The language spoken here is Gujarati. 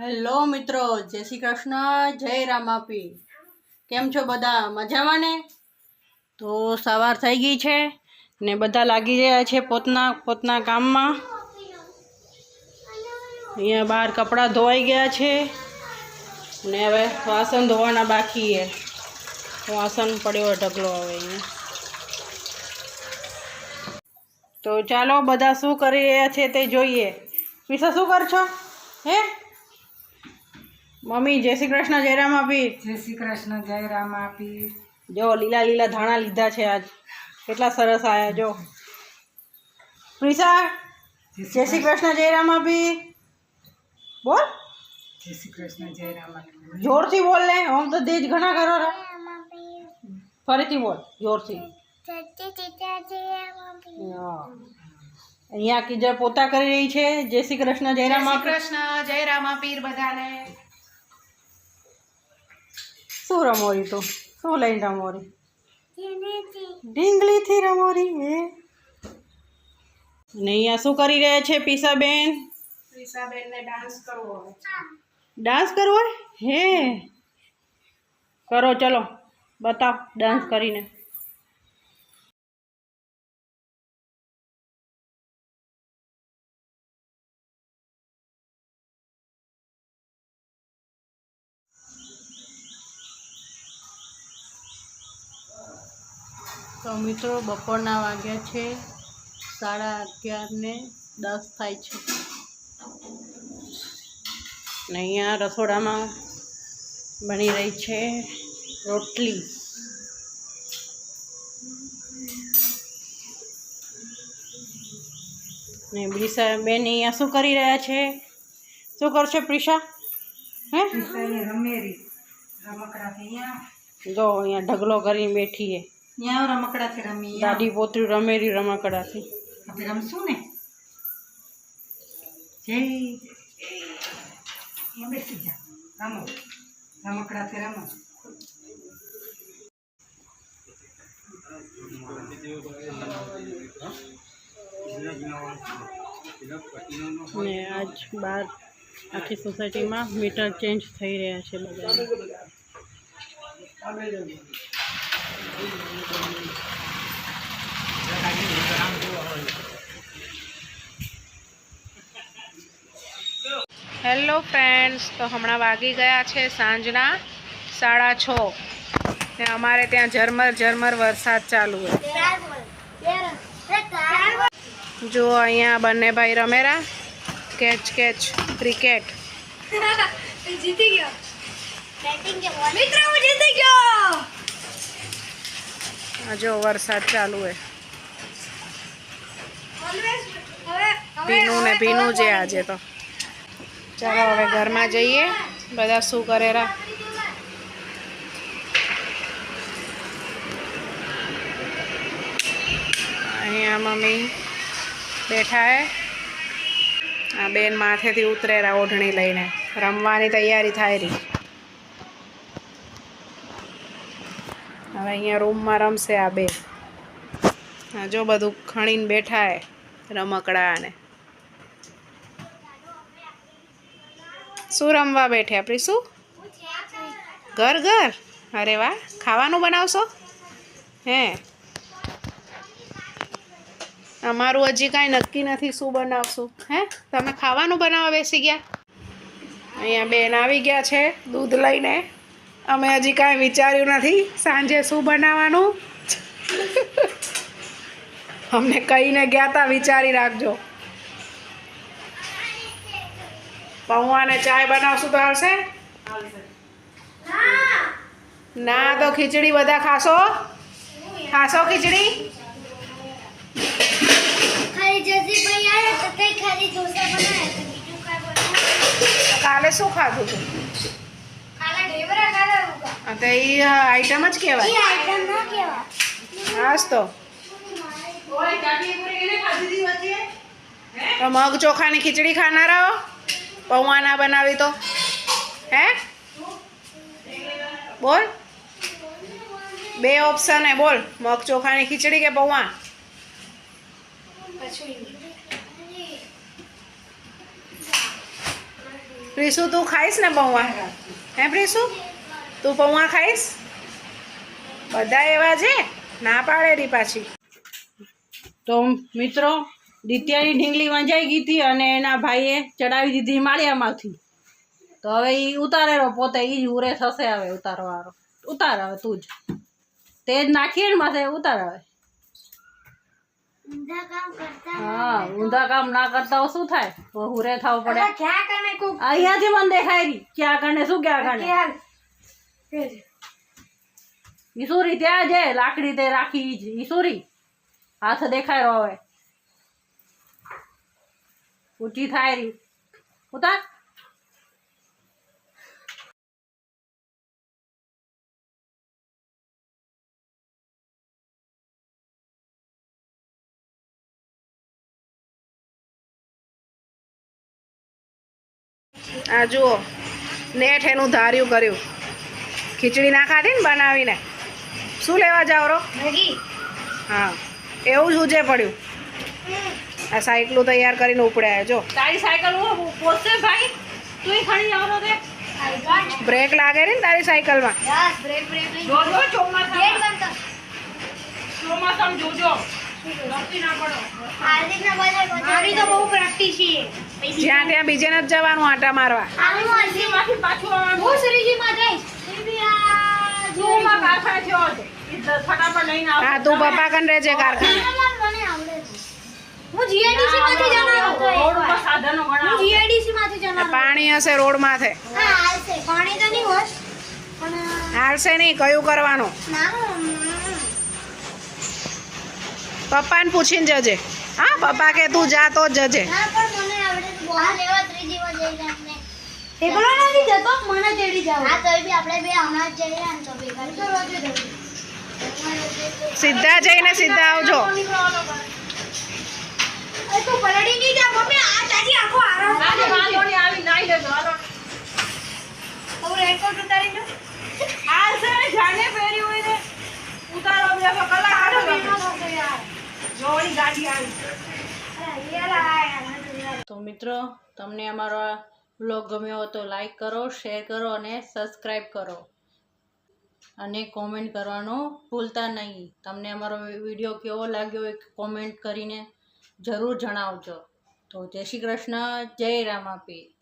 હેલો મિત્રો, જય શ્રી કૃષ્ણ, જય રામાપી કેમ છો બધા? મજામાં ને તો સવાર થઈ ગઈ છે ને બધા લાગી રહ્યા છે પોતના પોતના કામમાં. અહીંયા બહાર કપડાં ધોવાઈ ગયા છે ને હવે વાસણ ધોવાના બાકી છે. વાસણ પડ્યો ઢગલો હવે અહીંયા. તો ચાલો બધા શું કરી રહ્યા છે તે જોઈએ. વિશા શું કરશો હે? મમ્મી જય શ્રી કૃષ્ણ જયરામ આપી જય શ્રી કૃષ્ણ જય રામ આપી જો લીલા લીલા ધાણા લીધા છે આજ. કેટલા સરસ આયા જો. પ્રિસા જય શ્રી કૃષ્ણ જયરામ આપી બોલ. જય શ્રી કૃષ્ણ જય રામ આપી જોરથી બોલ ને આમ તો દેજ ઘણા કરો રે. ફરીથી બોલ જોરથી. અહીંયા કિજર પોતા કરી રહી છે. જય શ્રી કૃષ્ણ જય રામ કૃષ્ણ જય રામ પીર બધાને. શું રમોરી તું? શું લઈને રમોરી? ઢીંગલીથી. રમોરી હે? ને અહીંયા શું કરી રહ્યા છે પીસાબેન? પીસાબેનને ડાન્સ કરવો ડાન્સ કરવો હે. કરો ચલો. બતાવ ડાન્સ કરીને. તો મિત્રો બપોરના વાગ્યા છે. સાડા અગિયાર ને દસ થાય છે. ને અહીંયા રસોડામાં બની રહી છે રોટલી. ને પ્રિશા બેન અહીંયા શું કરી રહ્યા છે? શું કરશે પ્રિશા? હે? અહીંયા જો અહીંયા ઢગલો કરીને બેઠી છે. અહીંયા રમકડાથી રમી દાદી પોતરી રમેરી રમકડાથી. આપણે રમશું ને? જય. બેસી જા. રમો. રમકડાથી રમો. ને આજ બાર આખી સોસાયટીમાં મીટર ચેન્જ થઈ રહ્યા છે બધા હેલો ફ્રેન્ડ્સ તો હમણાં વાગી ગયા છે સાંજના સાડા છ. ને અમારે ત્યાં ઝરમર ઝરમર વરસાદ ચાલુ જો અહીંયા બંને ભાઈ રમેરા કેચ કેચ ક્રિકેટ જીતી ગયો. મિત્રો જીતી ગયો. જો વરસાદ ચાલુ હે. ભીનું ને ભીનું છે આજે તો. ચાલો હવે ઘરમાં જઈએ. બધા શું કરેરા અહીંયા મમ્મી બેઠા હે. આ બેન માથેથી ઉતરેરા ઓઢણી લઈને. રમવાની તૈયારી થાય રહી. હવે અહીંયા રૂમમાં રમશે આ બે. જો બધું ખણીને બેઠા હે રમકડા ને શું રમવા બેઠે આપણી શું ઘર ઘર? અરે વાહ, ખાવાનું બનાવશો? હે. અમારું હજી કાંઈ નક્કી નથી શું બનાવશું. હે, તમે ખાવાનું બનાવવા બેસી ગયા? અહીંયા બેન આવી ગયા છે દૂધ લઈને. અમે હજી કાંઈ વિચાર્યું નથી. સાંજે શું બનાવવાનું? અમને કહીને ગયા તા વિચારી રાખજો. પૌવાને ચાય બનાવશું તો આવશે? ના તો ખીચડી બધા ખાશો? ખાશો ખીચડી? કાલે શું ખાધું તું? ખાલા ઢેબરા ખાલા ઉગા આ તો એ આઈટમ જ એ કહેવાય આઈટમ ના કહેવાય હાસ તો તો મગ ચોખાની ખીચડી ખાનારા હો પૌવા ના બનાવી તો હે બોલ બે ઓપ્શન હે બોલ મગ ચોખાની ખીચડી કે પૌવા પછી પ્રીસુ તું ખાઈશ ને પૌવા હે પ્રીસુ તું પૌવા ખાઈશ? બધા એવા છે? ના પાડે રી પાછી. તો મિત્રો, દિત્યાની ઢીંગલી વંજાઈ ગઈ હતી અને એના ભાઈએ ચડાવી દીધી માળિયામાંથી. તો હવે એ ઉતારેલો પોતે એ જ ઉરે થશે હવે ઉતારવાળો ઉતાર હવે તું જ. તે જ નાખીએ ને માથે, ઉતાર કરતા હા ઊંધા કામ ના કરતા હોય શું થાય? હુરે થવું પડે. ક્યાં કરને કો અહીંયાથી મને દેખાય રહી. ક્યાં કણે શું ક્યાં કણે ઈસુરી ત્યાં છે લાકડી તે રાખી ઈસુરી હાથ દેખાય રહ્યો હવે. ઊંચી થાય રહી. ઉતાર. આ જુઓ નેઠ એનું ધાર્યું કર્યું. ખીચડી ના ખાધી ને બનાવીને? શું લેવા જાવ રો? હા એવું જ ઉજે પડ્યું. આ સાયકલું તૈયાર કરીને ઉપડ્યા જો. તારી સાયકલ હું ભાઈ. તું ખણી આવતો તે બ્રેક લાગે ને તારી સાયકલમાં? ચોમાસામાં જોજો. રસ્તી ના પડો હાર્દિક ના બોલે મારી તો બહુ પ્રેક્ટિસ છે. જ્યાં ત્યાં બીજે નથી જવાનું આટા મારવા. હું તું માં કારખાને થયો છે ઈ ફટાફટ લઈને આવ હા તું પપ્પા કન રહેજે કારખાના. પાણી હશે રોડ માથે હાલશે. પાણી નહીં કયું કરવાનું? પપ્પાને પૂછીને જજે. હા પપ્પા કે તું જા તો જજે. ના પણ મને આવડે તો બહુ લેવા ત્રીજી માં જઈને આપણે ટેબલો નથી જતો? મને ચડી જાવ. હા તોય બી આપણે બે હમણાં જ જઈએ તો ભેગા તો રોજે સીધા જઈને સીધા આવજો. એ તું પલળી નહીં જા મમ્મી આ તાજી આખો આજે આવી નાઈ લેજો ઉતારી છે જાને પહેરી હોય ને. ઉતારો બે કલાક આડો આવી તો મિત્રો, તમને અમારો આ બ્લોગ ગમ્યો હોય તો લાઈક કરો શેર કરો અને સબસ્ક્રાઈબ કરો. અને કોમેન્ટ કરવાનું ભૂલતા નહીં. તમને અમારો વીડિયો કેવો લાગ્યો એ કોમેન્ટ કરીને જરૂર જણાવજો. તો જય શ્રી કૃષ્ણ, જય રામાપીર